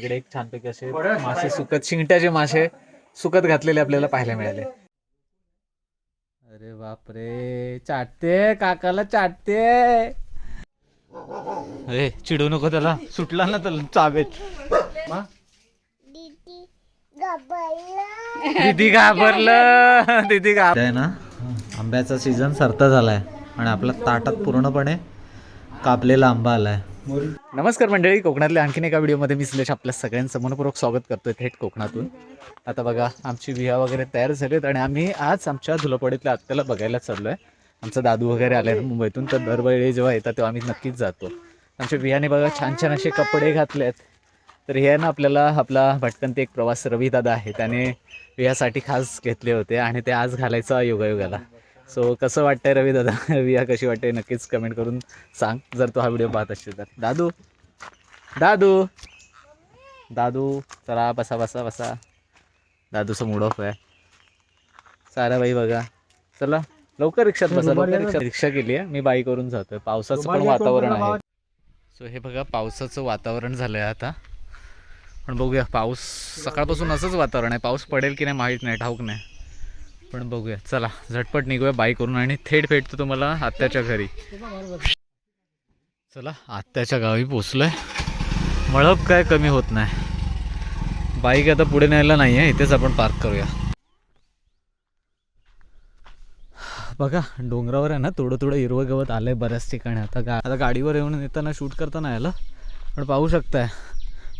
तिकडे एक छानपैकी असे मासे सुकत शिंगट्याचे मासे सुकत घातलेले आपल्याला पाहायला मिळाले. अरे बापरे चाटते काकाला चाटते. अरे चिडू नको त्याला. सुटला ना त्याला चावेत. मा? दीदी घाबरलं. दीदी घाब आहे ना आंब्याचा सीझन सरता झालाय. आणि आपल्या ताटात पूर्णपणे कापलेला आंबा आलाय. नमस्कार मंडळी कोकणातल्या आणखीन एका व्हिडिओमध्ये मी सुलेश आपल्या सगळ्यांचं मनपूर्वक स्वागत करतोय थेट कोकणातून. आता बघा आमची विहा वगैरे तयार झालीत आणि आम्ही आज आमच्या धुलपडीतल्या आत्याला बघायला चाललो आहे आमचा दादू वगैरे आले मुंबईतून तर दरवेळी जेव्हा येतात तेव्हा आम्ही नक्कीच जातो. आमच्या विहाने बघा छान छान असे कपडे घातले आहेत तर हे ना आपल्याला आपला भटकंती एक प्रवास रविदादा आहे त्याने विहासाठी खास घेतले होते आणि ते आज घालायचा योगायोगाला. सो कसं वाटतंय रविदादा विहा कशी वाटते नक्कीच कमेंट करून सांग. जर तू हा व्हिडिओ पाहत असशील तर. दादू! दादू! दादू चला बसा बसा बसा. दादूचं मूड ऑफ आहे साराबाई बघा. चला लवकर रिक्षात बसा लवकर रिक्षा रिक्षा केली आहे. मी बाईकवरून जातोय. पावसाचं पण वातावरण आहे. सो हे बघा पावसाचं वातावरण झालंय आता. पण बघूया पाऊस सकाळपासून असंच वातावरण आहे. पाऊस पडेल की नाही माहीत नाही ठाऊक नाही. पण बघूया. चला झटपट निघूया बाईकवरून आणि थेट भेटतो तुम्हाला आत्याच्या घरी. चला आत्याच्या गावी पोचलोय. मळप काय कमी होत नाही. बाईक आता पुढे न्यायला नाही आहे इथेच आपण पार्क करूया. बघा डोंगरावर आहे ना थोडं थोडं हिरवं गवत आलंय बऱ्याच ठिकाणी. आता गा आता गाडीवर येऊन येताना शूट करता नाही आलं पण पाहू शकताय.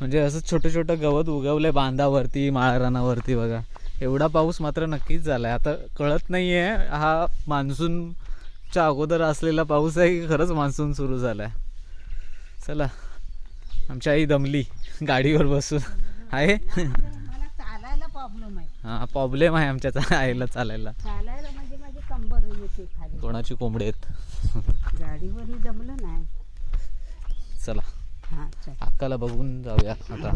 म्हणजे असं छोटं छोटं गवत उगवलंय बांधावरती माळरानावरती बघा. एवढा पाऊस मात्र नक्कीच झालाय. आता कळत नाही आहे हा मान्सूनच्या अगोदर असलेला पाऊस आहे की खरंच मान्सून सुरू झालाय. चला आमची आई दमली गाडीवर बसून. आहे? आहे. हा प्रॉब्लेम आहे आमच्या आईला चालायला. म्हणजे कोणाची कोंबडी आहेत? गाडीवरही जमलं नाही. चला अक्काला बघून जाऊया आता.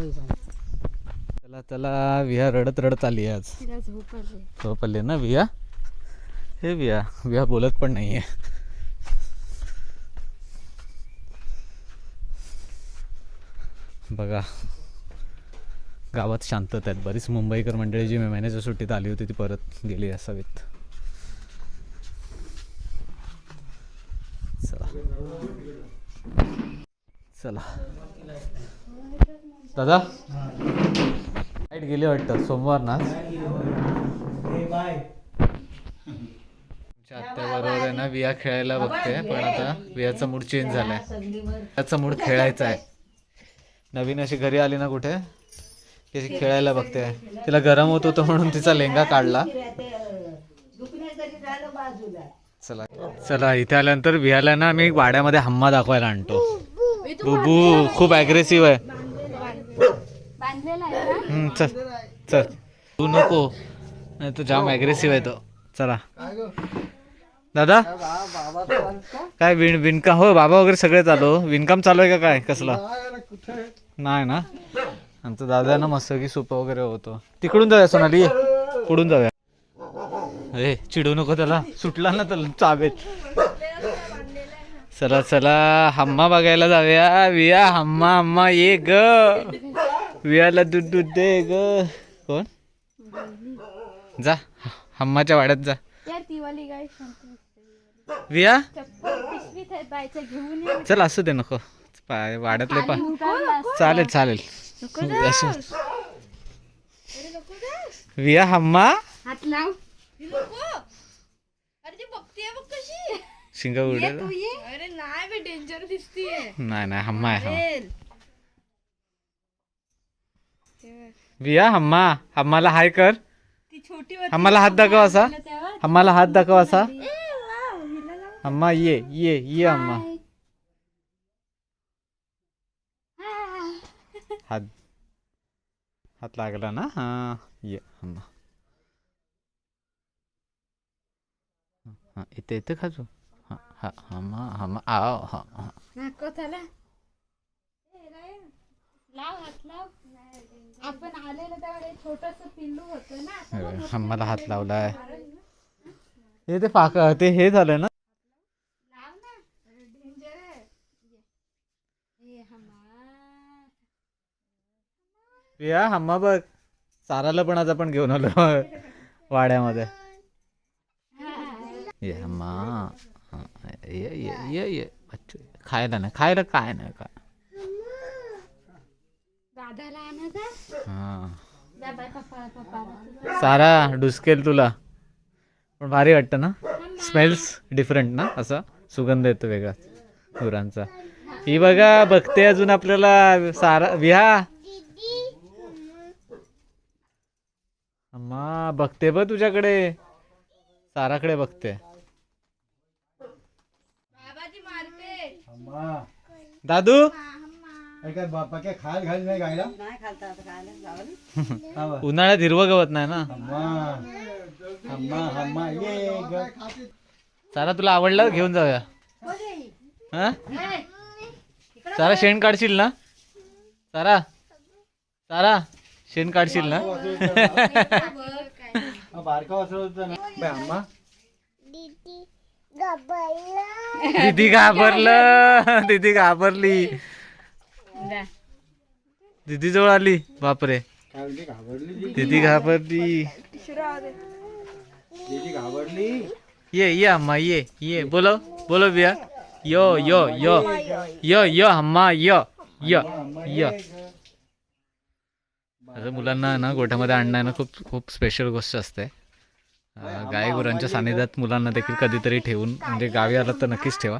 चला चला विहा रडत रडत आली आज. तिला झोप आली. झोपले ना विया हे विया विया बोलत पण नाहीये. बघा गावात शांतता आहेत. बरीच मुंबईकर मंडळी जी मे महिन्याच्या सुट्टीत आली होती ती परत गेली असावीत. चला. चला. दादा? लाइट गेली वाटतं सोमवार ना आत्या बरोबर आहे ना विया खेळायला बघते पण आता वियाचा मूड चेंज झालाय. वियाचा मूड खेळायचा आहे. नवीन अशी घरी आली ना कुठे? की खेळायला बघते. तिला गरम होत होतं म्हणून तिचा लेंगा काढला. चला. चला इथे आल्यानंतर वियाला ना मी वाड्यामध्ये हम्मा दाखवायला आणतो. बुबू खूप अग्रेसिव्ह आहे. हम्म, चल चल. तू नको नाही तो जाम अग्रेसिव्ह आहे तो. चला. दादा? काय विण विणकाम हो बाबा वगैरे सगळे चालू. विणकाम चालू आहे का काय? कसला? नाही ना? आमचा दादा ना मस्त की सूप वगैरे होतो. तिकडून जाऊया सोनाली. पुढून जाऊया. अरे चिडू नको त्याला. सुटला ना त्याला चावेत. चला चला. हम्मा बघायला जाऊया. विया हम्मा हम्मा ये ग. वियाला दूध दूध दे ग. कोण? जा हम्माच्या वाड्यात जा. यार ती वाली गाय विया चप्पल पिशवीत आहे बायचं घेऊन ये. चल असू दे नको. पाय वाड्यातले पा. चालेल चालेल. असं विया हम्मा? हात लाव. अरे ती बघतीये बघ कशी. शिंगा उडे अरे नाही बे डेंजर दिसतीये. नाही नाही हम्मा आहे हा विया हम्मा. हम्माला हाय कर. हम्माला हात दाखव असा. हम्माला हात दाखव असा. हम्मा ये ये ये हम्मा. हात हात लागला ना? हा ये हम्मा. हा इथे इथे खाजू. हा हा हम्मा हम्मा आव हा हा. लाव हात लाव आपण आलेलं त्यावेळेस छोटस पिल्लू होतं ना असं हे बघ, हम्माला हात लावलाय. हे ते पाक ते हे झालंय ना? लाव ना. डेंजर आहे. ये. हम्मा. बघ. साराला पण आज आपण घेऊन आलो. वाड्यामध्ये. ये हम्मा. ये ये ये ये. बच्चू खायला नाही खायला काय नाही काय? हा. सारा डुसकेल तुला. पण भारी वाटतं ना? स्मेल्स डिफरंट ना? असा? सुगंध येतो वेगळा गुरांचा. ही बघा बघते अजून आपल्याला सारा विहा. अम्मा बघते ब तुझ्याकडे. साराकडे बघते. दादू? काय बापा काय खायला घाल नाही गायला? नाही खालता आता खायला जावं उन्हाळ्यात हिरवं गवत नाही ना? ये ग. सारा तुला आवडलं घेऊन जाऊया. हा? सारा शेण काढशील ना? सारा सारा शेण काढशील ना? हा, बारका वासर होता ना. बाय अम्मा. दीदी घाबरलं दीदी घाबरली. दीदी जवळ आली. बापरे? दीदी घाबरली. दीदी घाबरली. ये ये अम्मा ये ये. बोलो बोलो बिया. यो यो यो. यो यो अम्मा यो यो यो. असं मुलांना ना गोठ्यामध्ये आणणं ना खूप खूप स्पेशल गोष्ट असते. गाय गुरांच्या सानिध्यात मुलांना देखील कधीतरी ठेवून म्हणजे गावी आलं तर नक्कीच ठेवा.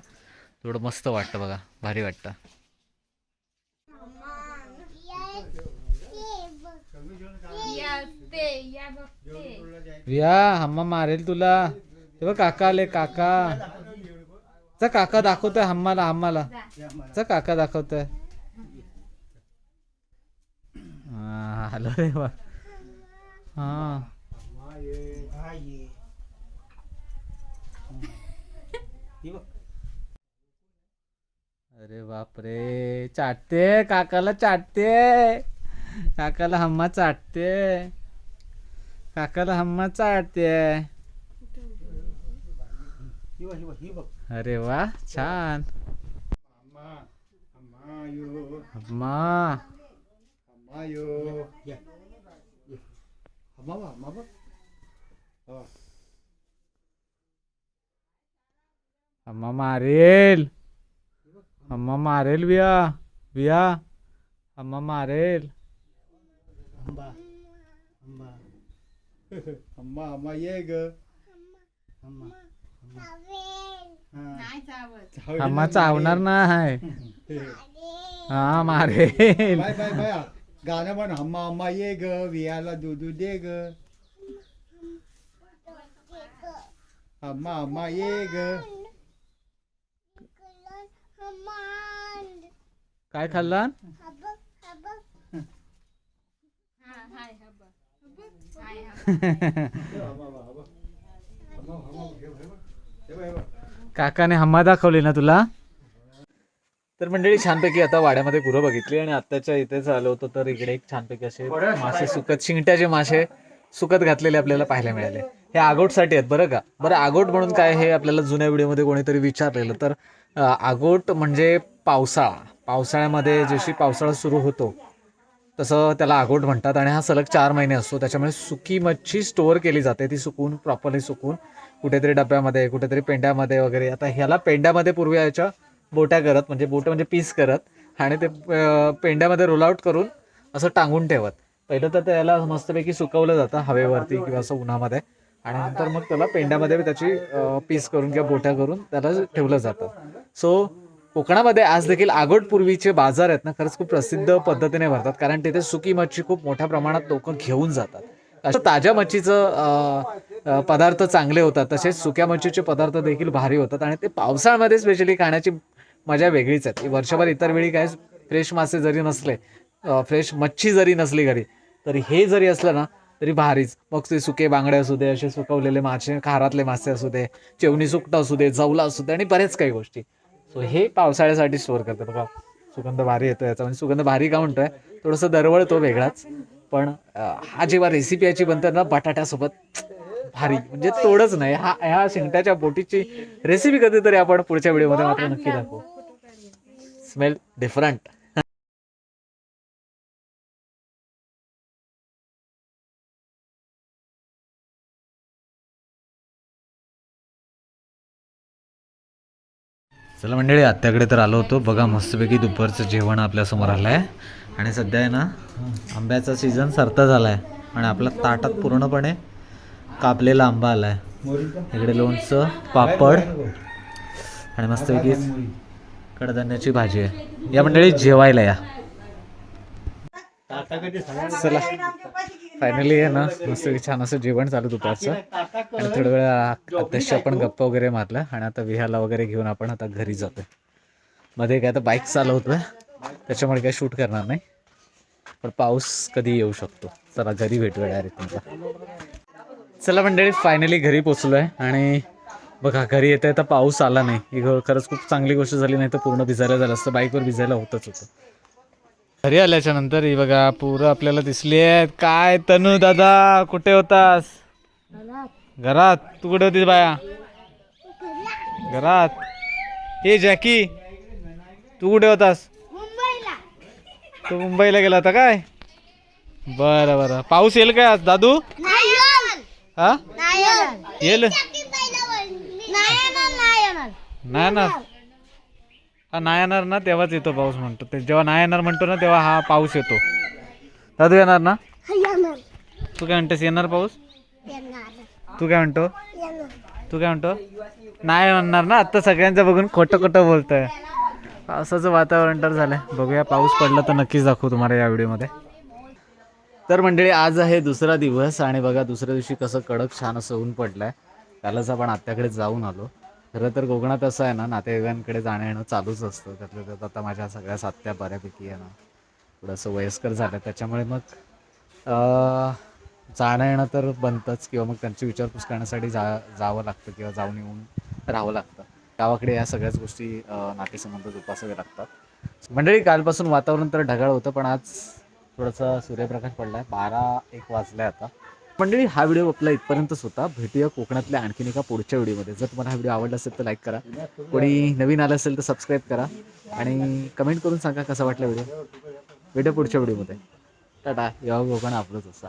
थोडं मस्त वाटतं बघा. भारी वाटतं. या ते या बघते विया हम्मा मारेल तुला. ते बघ काका आले काका. चा काका दाखवतोय हम्माला हम्माला. चा काका दाखवतोय. हा, आलो रे वा हा हा ही. अरे बापरे चाटते काकाला चाटते. काकाला हम्मा चाटते. काकाला हम्मा चाटते अरे वा छान. अम्मा हम्मा मारेल. अम्मा मारेल बिया. बिया. अम्मा मारेल. अम्मा अम्मा ये ग. अम्मा. नाही चावत. चावली. अम्मा ना चावणार नाही. हा. मारेल. Bye bye bye. गाणं म्हण अम्मा अम्मा ये ग. वियाला दुधू दे ग. अम्मा अम्मा ये ग. काय खाल्ला हा हाय हा बघ हाय हा काकाने हम्मा दाखवली ना तुला? तर मंडळी छानपैकी आता वाड्यामध्ये गुरं बघितली आणि आत्ताच्या इथेच आलो होतो तर इकडे एक छानपैकी असे मासे सुकत शिंगट्याचे मासे सुकत घातलेले आपल्याला पाहायला मिळाले. हे आगोटसाठी आहेत बरं का? बरं आगोट म्हणून काय हे आपल्याला जुन्या व्हिडिओमध्ये कोणीतरी विचारलेलं. तर आगोट म्हणजे पावसाळा. पावसाळ्यामध्ये जशी पावसाळा सुरू होतो तसं त्याला आगोट म्हणतात आणि हा सलग चार महिने असतो. त्याच्यामुळे सुकी मच्छी स्टोअर केली जाते. ती सुकून प्रॉपरली सुकून कुठेतरी डब्यामध्ये कुठेतरी पेंड्यामध्ये वगैरे. आता ह्याला पेंड्यामध्ये पूर्वी याच्या बोट्या करत म्हणजे बोटं म्हणजे पीस करत आणि ते पेंड्यामध्ये रोल आउट करून असं टांगून ठेवत. पहिलं तर त्याला मस्तपैकी सुकवलं जातं हवेवरती किंवा असं उन्हामध्ये. आणि नंतर मग त्याला पेंड्यामध्ये त्याची पीस करून किंवा बोट्या करून त्याला ठेवलं जातं. सो कोकणामध्ये आज देखील आगोट पूर्वीचे बाजार आहेत ना खरंच खूप प्रसिद्ध पद्धतीने भरतात. कारण तिथे सुकी मच्छी खूप मोठ्या प्रमाणात लोक घेऊन जातात. असं ताज्या मच्छीचं पदार्थ चांगले होतात. तसेच सुक्या मच्छीचे पदार्थ देखील भारी होतात. आणि ते पावसाळ्यामध्ये स्पेशली खाण्याची मजा वेगळीच आहे. वर्षभर इतर वेळी काय फ्रेश मासे जरी नसले फ्रेश मच्छी जरी नसली घरी तरी हे जरी असलं ना तरी भारीच. मग ते सुके बांगडे असू दे असे सुकवलेले मासे खारातले मासे असू दे चेवणी सुकटं असू दे जवला असू दे आणि बरेच काही गोष्टी. सो हे पावसाळ्यासाठी स्टोअर करतं बघा सुगंध भारी येतो याचा. म्हणजे सुगंध भारी का म्हणतोय? थोडंसं दरवळतो वेगळाच. पण हा जेव्हा रेसिपी याची बनते ना बटाट्यासोबत भारी. म्हणजे तोडच नाही. हा ह्या शिंगट्याच्या बोटीची रेसिपी कधीतरी आपण पुढच्या व्हिडिओमध्ये मात्र नक्की दाखवू. स्मेल डिफरंट चला मंडळी आत्याकडे तर आलो होतो. बघा मस्तपैकी दुपारचं जेवण आपल्यासमोर आलं आहे आणि सध्या आहे ना आंब्याचा सीझन सरता झाला आहे आणि आपल्या ताटात पूर्णपणे कापलेला आंबा आला आहे इकडे लोणचं पापड आणि मस्तपैकी कडधान्याची भाजी आहे. या मंडळी जेवायला या. चला. फायनली आहे ना मस्त छान असं जेवण चालू दुपारचं. आणि थोड्या वेळ अध्यक्ष आपण गप्पा वगैरे मारला आणि आता विहाला वगैरे घेऊन आपण आता घरी जातोय. मध्ये काय आता बाईक चालवतोय त्याच्यामुळे काय शूट करणार नाही. पण पाऊस कधी येऊ शकतो? चला घरी भेटूया डायरेक्ट तुमचा चला मंडळी फायनली घरी पोचलो आहे आणि बघा घरी येता येता पाऊस आला नाही. ही खरंच खूप चांगली गोष्ट झाली नाही तर पूर्ण भिजायला झालं असतं. बाईकवर भिजायला होतच होतं. घरी आल्याच्यानंतर ही बघा पुरं आपल्याला दिसली आहेत. काय तनू दादा कुठे होतास? घरात. तू कुठे होतीस बाया? घरात. हे जॅकी तू कुठे होतास? तू मुंबईला गेला होता काय? बरं बरं. पाऊस येईल काय आज दादू? हा? येईल? नाही ना. हा नाही येणार ना तेव्हाच येतो पाऊस म्हणतो. ते जेव्हा नाही येणार म्हणतो ना तेव्हा हा पाऊस येतो. दादू येणार ना? तू काय म्हणतेस येणार पाऊस? तू काय म्हणतो? तू काय म्हणतो? नाही म्हणणार ना आता सगळ्यांचं बघून खोटं खोटं बोलतोय. पावसाचं वातावरण तर झालंय. बघूया पाऊस पडला तर नक्कीच दाखवू तुम्हाला या व्हिडिओमध्ये. तर मंडळी आज आहे दुसरा दिवस आणि बघा दुसऱ्या दिवशी कसं कडक छान असं ऊन पडलंय. त्यालाच आपण आत्याकडे जाऊन आलो. खरं तर कोकणात असं आहे ना नातेवाईकांकडे जाणं येणं चालूच असतं. त्यातलं त्यात आता माझ्या सगळ्या सात्या बऱ्यापैकी आहे ना थोडंसं वयस्कर झालं त्याच्यामुळे मग जाणं येणं तर बनतंच किंवा मग त्यांची विचारपूस करण्यासाठी जा जावं लागतं किंवा जाऊन येऊन राहावं लागतं. गावाकडे या सगळ्याच गोष्टी नातेसंबंध जोपासावे लागतात. मंडळी कालपासून वातावरण तर ढगाळ होतं पण आज थोडासा सूर्यप्रकाश पडला आहे बारा एक वाजलाय आता. मंडळी हा व्हिडिओ आपला इथपर्यंतच होता. भेटूया कोकणातल्या आणखीन एका पुढच्या व्हिडिओमध्ये. जर तुम्हाला हा व्हिडिओ आवडला असेल तर लाईक करा. कोणी नवीन आलं असेल तर सबस्क्राईब करा. आणि कमेंट करून सांगा कसा वाटला व्हिडिओ. व्हिडिओ पुढच्या व्हिडिओमध्ये. टाटा. या कोकण आपलंच असा.